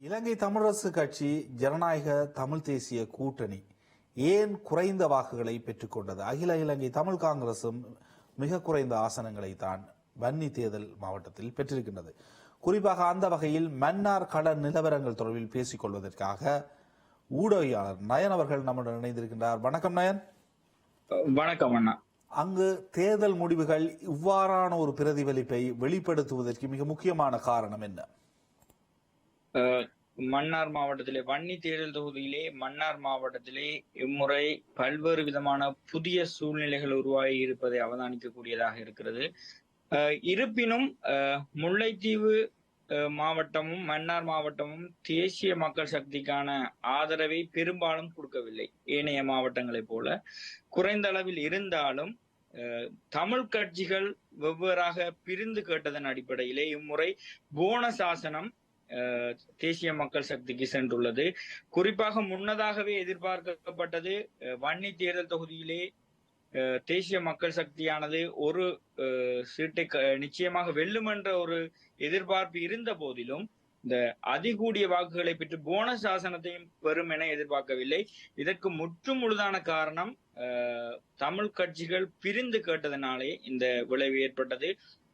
இலங்கை தமிழரசு கட்சி ஜனநாயக தமிழ் தேசிய கூட்டணி ஏன் குறைந்த வாக்குகளை பெற்றுக்கொண்டது அகில இலங்கை தமிழ் காங்கிரசும் மிக குறைந்த ஆசனங்களை தான் வன்னி தேர்தல் மாவட்டத்தில் பெற்றிருக்கின்றது. குறிப்பாக அந்த வகையில் மன்னார் கள நிலவரங்கள் தொடர்பில் பேசிக் கொள்வதற்காக ஊடகவியாளர் நயன் அவர்கள் நம்முடன் இணைந்திருக்கின்றார். வணக்கம் நயன். வணக்கம் அண்ணா. அங்கு தேர்தல் முடிவுகள் இவ்வாறான ஒரு பிரதிபலிப்பை வெளிப்படுத்துவதற்கு மிக முக்கியமான காரணம் என்ன? மன்னார் மாவட்டத்திலே வன்னி தேர்தல் தொகுதியிலே மன்னார் மாவட்டத்திலே இம்முறை பல்வேறு விதமான புதிய சூழ்நிலைகள் உருவாகி இருப்பதை அவதானிக்கக்கூடியதாக இருக்கிறது. அஹ், இருப்பினும் அஹ், முல்லைத்தீவு அஹ், மாவட்டமும் மன்னார் மாவட்டமும் தேசிய மக்கள் சக்திக்கான ஆதரவை பெரும்பாலும் கொடுக்கவில்லை. ஏனைய மாவட்டங்களைப் போல. குறைந்த அளவில் இருந்தாலும் அஹ், தமிழ் கட்சிகள் வெவ்வேறாக பிரிந்து கேட்டதன் அடிப்படையிலே இம்முறை போன சாசனம் தேசிய மக்கள் சக்திக்கு சென்றுள்ளது குறிப்பாக முன்னதாகவே எதிர்பார்க்கப்பட்டது வன்னி தேர்தல் தொகுதியிலே தேசிய மக்கள் சக்தியானது ஒரு சீட்டை நிச்சயமாக வெல்லும் என்ற ஒரு எதிர்பார்ப்பு இருந்த போதிலும் இந்த அதிகூடிய வாக்குகளை பெற்று போனஸ் ஆசனத்தையும் பெறும் என எதிர்பார்க்கவில்லை. இதற்கு முற்றும் முழுதான காரணம் அஹ், தமிழ் கட்சிகள் பிரிந்து கேட்டதனாலே இந்த விளைவு ஏற்பட்டது.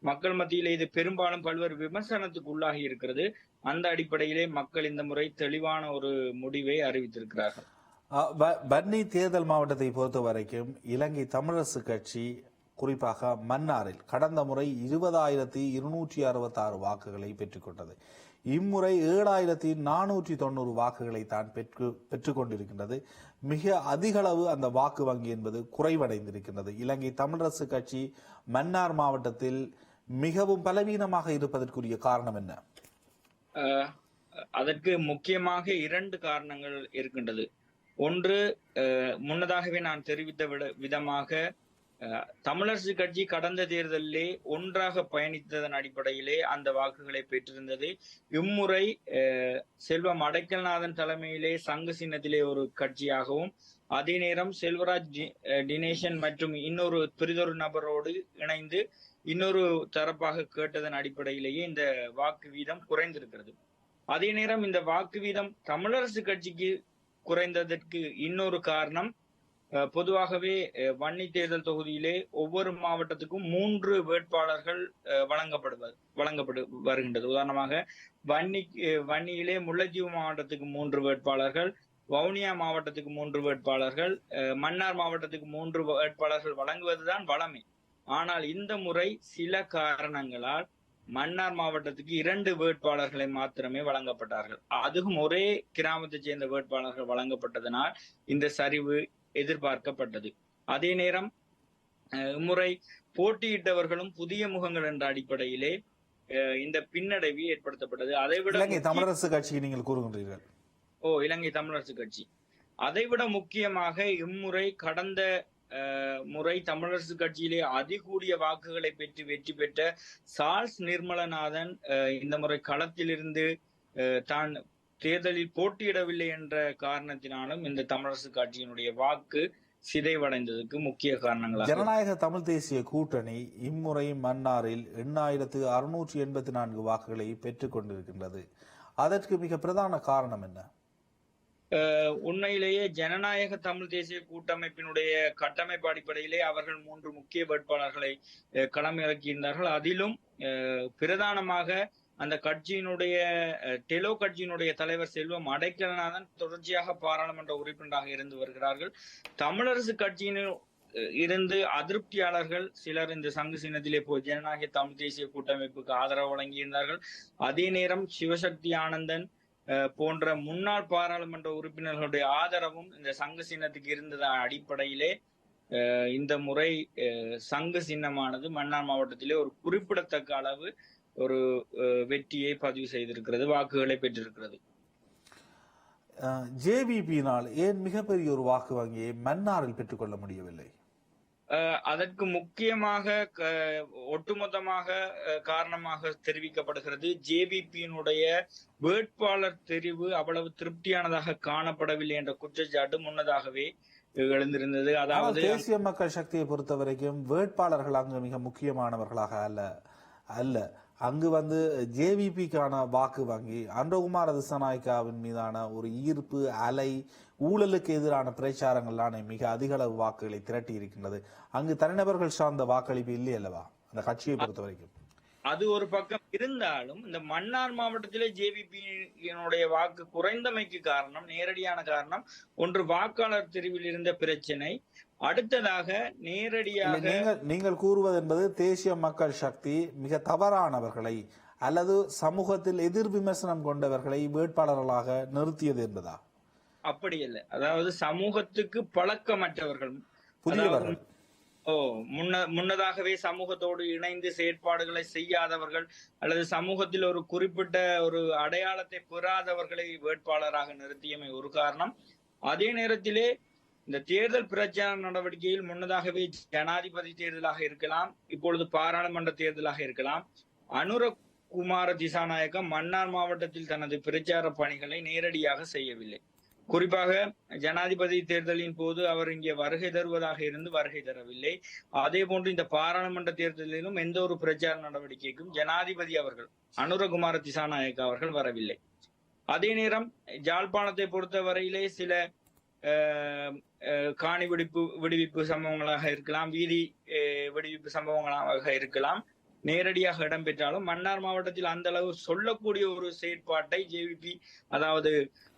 மக்கள் மத்தியிலே இது பெரும்பாலும் பல்வேறு விமர்சனத்துக்கு உள்ளாகி இருக்கிறது. அந்த அடிப்படையிலே மக்கள் இந்த முறை தெளிவான ஒரு முடிவை அறிவித்திருக்கிறார்கள். பர்னி தேர்தல் மாவட்டத்தை பொறுத்த வரைக்கும் இலங்கை தமிழரசு கட்சி குறிப்பாக மன்னாரில் கடந்த முறை இருபதாயிரத்தி இருநூற்றி அறுபத்தி ஆறு வாக்குகளை பெற்றுக்கொண்டது. இம்முறை ஏழாயிரத்தி நானூற்றி தொண்ணூறு வாக்குகளை தான் பெற்று பெற்றுக்கொண்டிருக்கின்றது. மிக அதிகளவு அந்த வாக்கு வங்கி என்பது குறைவடைந்திருக்கின்றது. இலங்கை தமிழரசு கட்சி மன்னார் மாவட்டத்தில் மிகவும் பலவீனமாக இருப்பதற்குரிய காரணம் என்ன? அதற்கு முக்கியமாக இரண்டு காரணங்கள் இருக்கின்றது. ஒன்று அஹ், முன்னதாகவே நான் தெரிவித்த விதமாக அஹ், தமிழரசு கட்சி கடந்த தேர்தலிலே ஒன்றாக பயணித்ததன் அடிப்படையிலே அந்த வாக்குகளை பெற்றிருந்தது. இம்முறை அஹ், செல்வம் அடைக்கல்நாதன் தலைமையிலே சங்கு சின்னத்திலே ஒரு கட்சியாகவும் அதே நேரம் செல்வராஜ் டினேஷன் மற்றும் இன்னொரு பிரிதொரு நபரோடு இணைந்து இன்னொரு தரப்பாக கேட்டதன் அடிப்படையிலேயே இந்த வாக்கு வீதம் குறைந்திருக்கிறது. அதே நேரம் இந்த வாக்கு வீதம் தமிழரசு கட்சிக்கு குறைந்ததற்கு இன்னொரு காரணம் பொதுவாகவே வன்னி தேர்தல் தொகுதியிலே ஒவ்வொரு மாவட்டத்துக்கும் மூன்று வேட்பாளர்கள் அஹ், வழங்கப்படுவது வழங்கப்படு வருகின்றது. உதாரணமாக வன்னி வன்னியிலே முல்லைத்தீவு மாவட்டத்துக்கு மூன்று வேட்பாளர்கள் வவுனியா மாவட்டத்துக்கு மூன்று வேட்பாளர்கள் மன்னார் மாவட்டத்துக்கு மூன்று வேட்பாளர்கள் வழங்குவதுதான் வளமை. ஆனால் இந்த முறை சில காரணங்களால் மன்னார் மாவட்டத்துக்கு இரண்டு வேட்பாளர்களை மாத்திரமே வழங்கப்பட்டார்கள். அதுவும் ஒரே கிராமத்தைச் சேர்ந்த வேட்பாளர்கள் வழங்கப்பட்டதனால் இந்த சரிவு எதிர்பார்க்கப்பட்டது. அதே நேரம் இம்முறை போட்டியிட்டவர்களும் புதிய முகங்கள் என்ற அடிப்படையிலே அஹ், இந்த பின்னடைவு ஏற்படுத்தப்பட்டது. அதைவிட இலங்கை முக்கிய- தமிழரசு கட்சியை நீங்கள் கூறுகின்றீர்கள். ஓ இலங்கை தமிழரசு கட்சி. அதைவிட முக்கியமாக இம்முறை கடந்த முறை தமிழரசு கட்சியிலே அதிகூடிய வாக்குகளை பெற்று வெற்றி பெற்ற சார்ஸ் நிர்மலநாதன் இந்த முறை களத்திலிருந்து தான் தேர்தலில் போட்டியிடவில்லை என்ற காரணத்தினாலும் இந்த தமிழரசு கட்சியினுடைய வாக்கு சிதைவடைந்ததுக்கு முக்கிய காரணங்களாக ஜனநாயக தமிழ் தேசிய கூட்டணி இம்முறை மன்னாரில் எண்ணாயிரத்து அறுநூற்றி எண்பத்தி நான்கு வாக்குகளை பெற்றுக் கொண்டிருக்கின்றது. அதற்கு மிக பிரதான காரணம் என்ன? உண்மையிலேயே ஜனநாயக தமிழ் தேசிய கூட்டமைப்பினுடைய கட்டமைப்பு அடிப்படையிலே அவர்கள் மூன்று முக்கிய வேட்பாளர்களை களமிறக்கியிருந்தார்கள். அதிலும் அஹ், பிரதானமாக அந்த கட்சியினுடைய டெலோ கட்சியினுடைய தலைவர் செல்வம் அடைக்கலநாதன் தொடர்ச்சியாக பாராளுமன்ற உறுப்பினராக இருந்து வருகிறார்கள். தமிழரசு கட்சியினர் அஹ், இருந்து அதிருப்தியாளர்கள் சிலர் இந்த சங்கு சின்னத்திலே போய் ஜனநாயக தமிழ் தேசிய கூட்டமைப்புக்கு ஆதரவு வழங்கியிருந்தார்கள். அதே நேரம் சிவசக்தி ஆனந்தன் போன்ற முன்னாள் பாராளுமன்ற உறுப்பினர்களுடைய ஆதரவும் இந்த சங்கு சின்னத்துக்கு இருந்ததன் அடிப்படையிலே அஹ் இந்த முறை அஹ் சங்கு சின்னமானது மன்னார் மாவட்டத்திலே ஒரு குறிப்பிடத்தக்க அளவு ஒரு அஹ் வெற்றியை பதிவு செய்திருக்கிறது வாக்குகளை பெற்றிருக்கிறது. ஜேபிபியினால் ஏன் மிகப்பெரிய ஒரு வாக்கு வங்கியை மன்னாரில் பெற்றுக்கொள்ள முடியவில்லை? அதற்கு முக்கியமாக ஒட்டுமொத்தமாக காரணமாக தெரிவிக்கப்படுகிறது. ஜேபிபியினுடைய வேட்பாளர் தெரிவு அவ்வளவு திருப்தியானதாக காணப்படவில்லை என்ற குற்றச்சாட்டு முன்னதாகவே எழுந்திருந்தது. அதாவது தேசிய மக்கள் சக்தியை பொறுத்த வரைக்கும் வேட்பாளர்கள் அங்கு மிக முக்கியமானவர்களாக அல்ல அல்ல. அங்கு வந்து ஜேவிபிக்கான வாக்கு வங்கி அன்றகுமார் திசநாயக்காவின் மீதான ஒரு ஈர்ப்பு அலை ஊழலுக்கு எதிரான பிரச்சாரங்கள்லான மிக அதிக அளவு வாக்குகளை திரட்டி இருக்கின்றது. அங்கு தனிநபர்கள் சார்ந்த வாக்களிப்பு இல்லை அல்லவா? அந்த கட்சியை பொறுத்த வரைக்கும். அது ஒரு பக்கம் இருந்தாலும் இந்த மன்னார் மாவட்டத்திலே ஜேவிபியினுடைய வாக்கு குறைந்தமைக்கு காரணம் நேரடியான காரணம் ஒன்று வாக்காளர் தெரிவில் இருந்த பிரச்சனை அடுத்ததாக நேரடியாக நீங்கள் நீங்கள் கூறுவது என்பது தேசிய மக்கள் சக்தி மிக தவறானவர்களை அல்லது சமூகத்தில் எதிர் விமர்சனம் கொண்டவர்களை வேட்பாளர்களாக நிறுத்தியது என்பதா? அப்படி இல்லை. அதாவது சமூகத்துக்கு பழக்கமற்றவர்கள். புதியவர்கள். ஓ முன்ன முன்னதாகவே சமூகத்தோடு இணைந்து செயற்பாடுகளை செய்யாதவர்கள் அல்லது சமூகத்தில் ஒரு குறிப்பிட்ட ஒரு அடையாளத்தை பெறாதவர்களை வேட்பாளராக நிறுத்தியமை ஒரு காரணம். அதே நேரத்திலே இந்த தேர்தல் பிரச்சார நடவடிக்கையில் முன்னதாகவே ஜனாதிபதி தேர்தலாக இருக்கலாம் இப்பொழுது பாராளுமன்ற தேர்தலாக இருக்கலாம். அனுர குமார மன்னார் மாவட்டத்தில் தனது பிரச்சார பணிகளை நேரடியாக செய்யவில்லை. குறிப்பாக ஜனாதிபதி தேர்தலின் போது அவர் இங்கே வருகை தருவதாக இருந்து வருகை தரவில்லை. அதே போன்று இந்த பாராளுமன்ற தேர்தலிலும் எந்த ஒரு பிரச்சார நடவடிக்கைக்கும் ஜனாதிபதி அவர்கள் அனுரகுமார திசாநாயக்க அவர்கள் வரவில்லை. அதே நேரம் ஜாழ்ப்பாணத்தை பொறுத்தவரையிலே சில காணி வெடிப்பு விடுவிப்பு சம்பவங்களாக இருக்கலாம் வீதி வெடிவிப்பு சம்பவங்களாக இருக்கலாம். நேரடியாக இடம்பெற்றாலும் மன்னார் மாவட்டத்தில் அந்த அளவு சொல்லக்கூடிய ஒரு செயற்பாட்டை ஜேவிபி அதாவது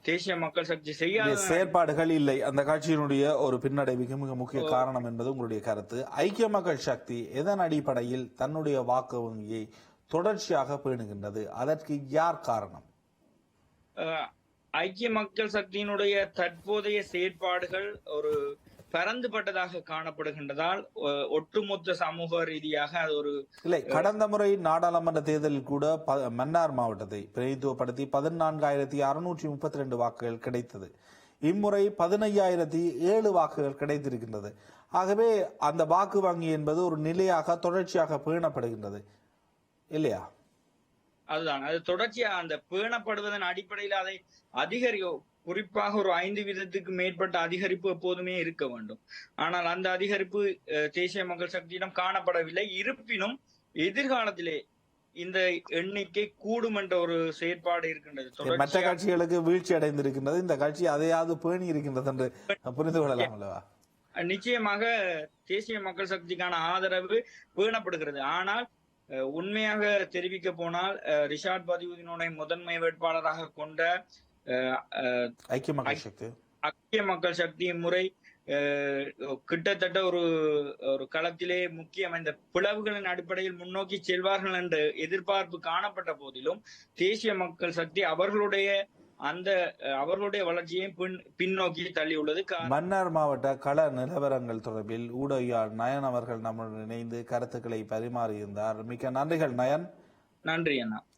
தேசிய மக்கள் சக்தி செய்யாத செயற்பாடுகள் இல்லை. அந்த கட்சியினுடைய ஒரு பின்னடைவுக்கு மிக முக்கிய காரணம் என்பது உங்களுடைய கருத்து. ஐக்கிய மக்கள் சக்தி எதன் அடிப்படையில் தன்னுடைய வாக்கு வங்கியை தொடர்ச்சியாக பேணுகின்றது? அதற்கு யார் காரணம்? ஐக்கிய மக்கள் சக்தியினுடைய தற்போதைய செயற்பாடுகள் ஒரு பரந்துபட்டதாக காணப்படுகின்றதால் ஒட்டுமொத்த சமூக ரீதியாக அது ஒரு இல்லை கடந்த முறை நாடாளுமன்ற தேர்தலில் கூட மன்னார் மாவட்டத்தை பிரதித்துவப்படுத்தி பதினான்காயிரத்தி அறுநூற்றி முப்பத்தி ரெண்டு வாக்குகள் கிடைத்தது. இம்முறை பதினையாயிரத்தி ஏழு வாக்குகள் கிடைத்திருக்கின்றது. ஆகவே அந்த வாக்கு வங்கி என்பது ஒரு நிலையாக தொடர்ச்சியாக பேணப்படுகின்றது. இல்லையா? அதுதான். அது தொடர்ச்சியா அந்த பேணப்படுவதன் அடிப்படையில் அதை அதிகரி குறிப்பாக ஒரு ஐந்து வீதத்துக்கு மேற்பட்ட அதிகரிப்பு எப்போதுமே இருக்க வேண்டும். ஆனால் அந்த அதிகரிப்பு தேசிய மக்கள் சக்தியிடம் காணப்படவில்லை. இருப்பினும் எதிர்காலத்திலே இந்த எண்ணிக்கை கூடும் என்ற ஒரு செயற்பாடு இருக்கின்றது. மற்ற கட்சிகளுக்கு வீழ்ச்சி அடைந்திருக்கின்றது. இந்த கட்சி அதையாவது பேணி இருக்கின்றது என்று புரிந்து கொள்ளலாம் அல்லவா? நிச்சயமாக தேசிய மக்கள் சக்திக்கான ஆதரவு பேணப்படுகிறது. ஆனால் உண்மையாக தெரிவிக்க போனால் ரிஷாட் பதிவுதினுடைய முதன்மை வேட்பாளராக கொண்ட ஐக்கிய மக்கள் சக்தி. ஐக்கிய மக்கள் சக்தி முறை கிட்டத்தட்ட ஒரு ஒரு களத்திலே முக்கியம் இந்த பிளவுகளின் அடிப்படையில் முன்னோக்கி செல்வார்கள் என்ற எதிர்பார்ப்பு காணப்பட்ட போதிலும் தேசிய மக்கள் சக்தி அவர்களுடைய அந்த அவர்களுடைய வளர்ச்சியை பின் பின்னோக்கி தள்ளியுள்ளது கா- மன்னார் மாவட்ட கள நிலவரங்கள் தொடர்பில் ஊடகியார் நயன் அவர்கள் நம்முடன் இணைந்து கருத்துக்களை பரிமாறியிருந்தார். மிக்க நன்றிகள் நயன். நன்றி அண்ணா.